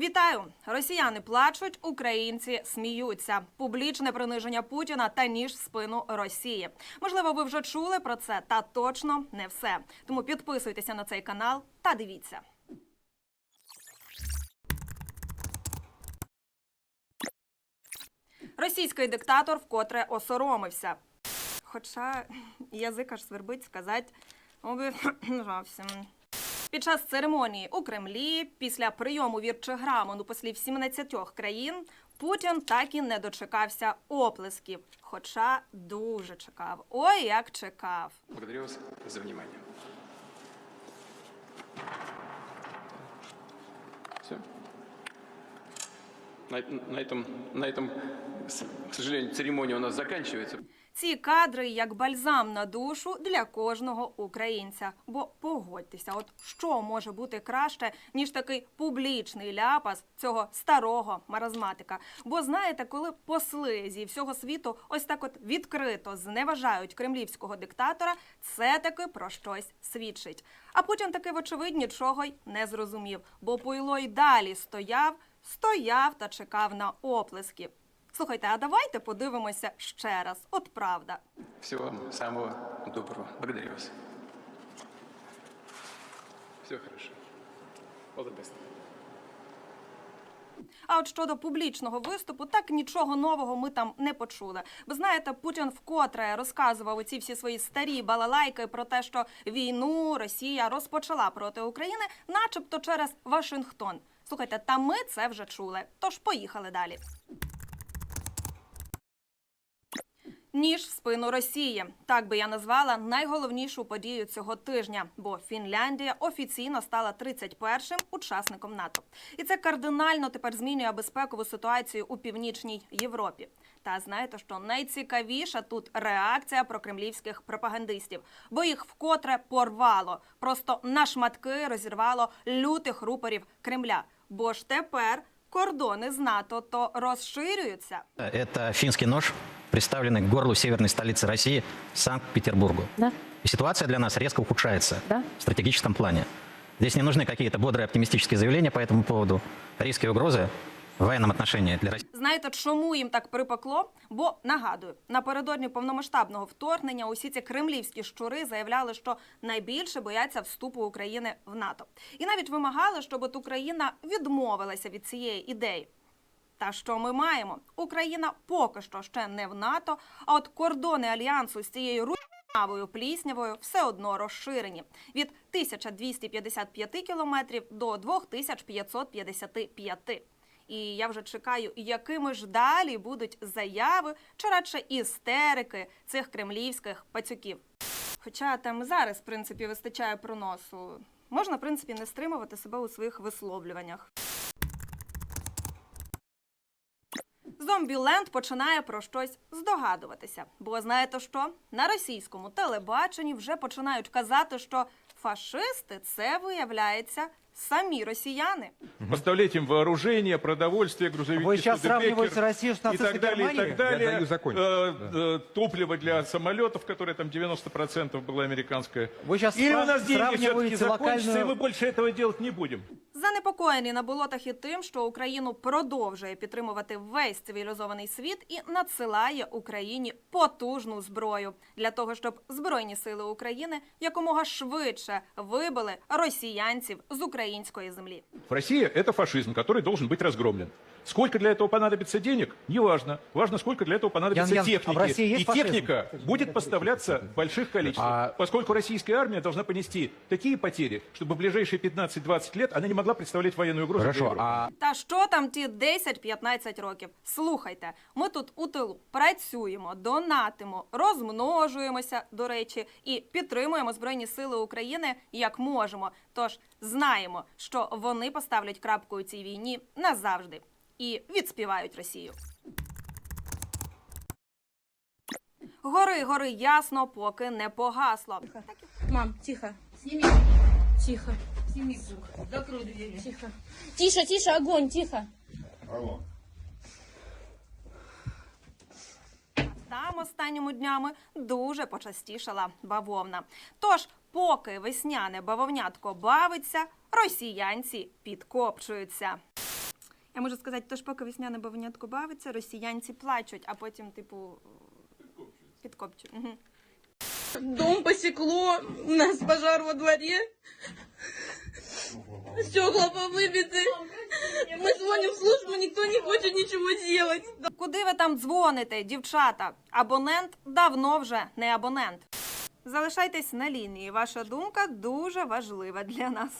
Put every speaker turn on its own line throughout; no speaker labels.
Вітаю! Росіяни плачуть, українці сміються. Публічне приниження Путіна та ніж в спину Росії. Можливо, ви вже чули про це, та точно не все. Тому підписуйтеся на цей канал та дивіться. Російський диктатор вкотре осоромився. Хоча язик аж свербить сказати обіжався. Під час церемонії у Кремлі, після прийому вірчеграмон у послів 17 країн, Путін так і не дочекався оплесків. Хоча дуже чекав. Ой, як чекав.
Благодарю вас за внимание. Все. На, на этом, на этом, к сожалению, церемония у нас заканчивается.
Ці кадри як бальзам на душу для кожного українця. Бо погодьтеся, от що може бути краще, ніж такий публічний ляпас цього старого маразматика. Бо знаєте, коли посли зі всього світу ось так от відкрито зневажають кремлівського диктатора, це таки про щось свідчить. А Путін таки, вочевидь, нічого й не зрозумів, бо Пуйло й далі стояв, стояв та чекав на оплески. Слухайте, а давайте подивимося ще раз. От правда.
Всего вам самого доброго. Благодарю вас. Все хорошо. All the best.
А от щодо публічного виступу, так нічого нового ми там не почули. Бо знаєте, Путін вкотре розказував оці всі свої старі балалайки про те, що війну Росія розпочала проти України, начебто через Вашингтон. Слухайте, та ми це вже чули. Тож поїхали далі. Ніж в спину Росії. Так би я назвала найголовнішу подію цього тижня, бо Фінляндія офіційно стала 31-м учасником НАТО. І це кардинально тепер змінює безпекову ситуацію у північній Європі. Та знаєте, що найцікавіша тут реакція прокремлівських пропагандистів, бо їх вкотре порвало, просто на шматки розірвало лютих рупорів Кремля. Бо ж тепер кордони з НАТО то розширюються.
Это финский нож, приставленный к горлу северной столицы России, Санкт-Петербургу.
Да.
И ситуация для нас резко ухудшается
Да.
в стратегическом плане. Здесь не нужны какие-то бодрые оптимистические заявления по этому поводу. Риски и угрозы в военном отношении для России.
Знаєте, чому їм так припекло? Бо нагадую, напередодні повномасштабного вторгнення усі ці кремлівські щури заявляли, що найбільше бояться вступу України в НАТО, і навіть вимагали, щоб от Україна відмовилася від цієї ідеї. Та що ми маємо? Україна поки що ще не в НАТО, а от кордони альянсу з цією руйнавою пліснявою все одно розширені від 1255 кілометрів до 2555. І я вже чекаю, якими ж далі будуть заяви чи радше істерики цих кремлівських пацюків. Хоча там зараз, в принципі, вистачає проносу. Можна, в принципі, не стримувати себе у своїх висловлюваннях. Зомбіленд починає про щось здогадуватися. Бо знаєте що? На російському телебаченні вже починають казати, що фашисти це виявляється самі росіяни.
Поставлять им вооружение, продовольствие, грузовики,
Вы сейчас
Студебекер
сравниваете Россию с
и
нацистской
так далее, и
Германией?
так далее.
Я даю закончить.
Э, э, топливо для самолетов, которое там 90% было американское.
Вы сейчас
Или у
спра-
нас деньги все-таки
сравниваете
закончатся, и
локальную-
мы больше этого делать не будем.
Занепокоєні на болотах і тим, що Україну продовжує підтримувати весь цивілізований світ і надсилає Україні потужну зброю для того, щоб збройні сили України якомога швидше вибили росіянців з української землі.
Россия – это фашизм, который должен быть разгромлен. Сколько для этого понадобится денег, не важно. Важно, сколько для этого понадобится
Ян, Ян, а в
техники.
России есть
и
фашизм?
техника будет поставляться в больших количествах.
А-
Поскольку российская армия должна понести такие потери, чтобы в ближайшие 15-20 лет она не могла представлять военную угрозу для
Хорошо,
Европы.
а
Та що там ті 10-15 років? Слухайте, ми тут у тилу працюємо, донатимо, розмножуємося, до речі, і підтримуємо Збройні Сили України як можемо. Тож знаємо, що вони поставлять крапку у цій війні назавжди і відспівають Росію. Гори, гори ясно, поки не погасло.
Мам, тихо.
Сними,
Тихо.
сними звук. Закрой дверь.
Тихо. Тише, тише, огонь, тихо.
Там останніми днями дуже почастішала бавовна. Тож, поки весняне бавовнятко бавиться, росіянці підкопчуються. Я можу сказати, тож поки весняне бавовнятко бавиться, росіянці плачуть, а потім, типу, підкопчуть. Угу.
Дом посекло, у нас пожар во дворе. Стекла повыбиты. Мы звоним в службу, никто не хочет ничего делать.
Куди ви там дзвоните, дівчата? Абонент давно вже не абонент. Залишайтесь на лінії. Ваша думка дуже важлива для нас.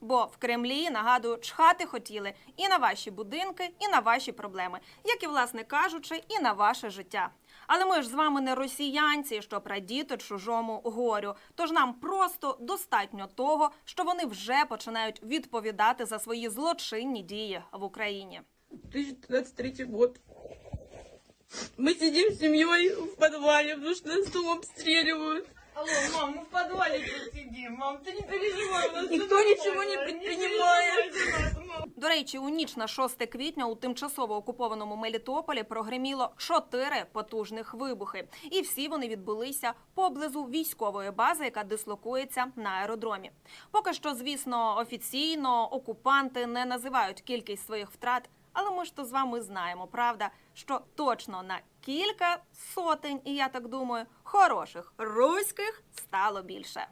Бо в Кремлі, нагадую, чхати хотіли і на ваші будинки, і на ваші проблеми, як і, власне кажучи, і на ваше життя. Але ми ж з вами не росіянці, щоб радіти чужому горю. Тож нам просто достатньо того, що вони вже починають відповідати за свої злочинні дії в Україні.
2023 год. Мы сидим с семьей в подвале, потому что нас дом обстреливают.
Алло, мам, мы в подвале тут Мам, ты не переживай. нас тут
ничего не
нормально.
предпринимает.
До речі, у ніч на 6 квітня у тимчасово окупованому Мелітополі прогреміло чотири потужних вибухи, і всі вони відбулися поблизу військової бази, яка дислокується на аеродромі. Поки що, звісно, офіційно окупанти не називають кількість своїх втрат. Але ми ж то з вами знаємо, правда, що точно на кілька сотень, і я так думаю, хороших руських стало більше.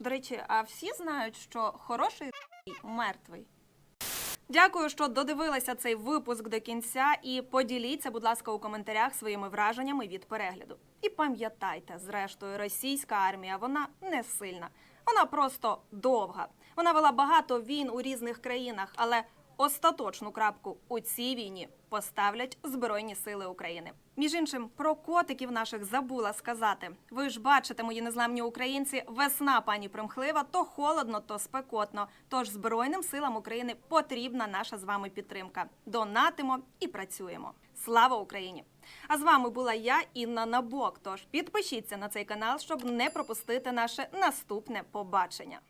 До речі, а всі знають, що хороший мертвий. Дякую, що додивилися цей випуск до кінця. І поділіться, будь ласка, у коментарях своїми враженнями від перегляду. І пам'ятайте, зрештою, російська армія вона не сильна, вона просто довга. Вона вела багато війн у різних країнах, але остаточну крапку у цій війні поставлять Збройні Сили України. Між іншим, про котиків наших забула сказати. Ви ж бачите, мої незламні українці, весна, пані примхлива, то холодно, то спекотно. Тож Збройним силам України потрібна наша з вами підтримка. Донатимо і працюємо. Слава Україні! А з вами була я, Інна Набок. Тож підпишіться на цей канал, щоб не пропустити наше наступне побачення.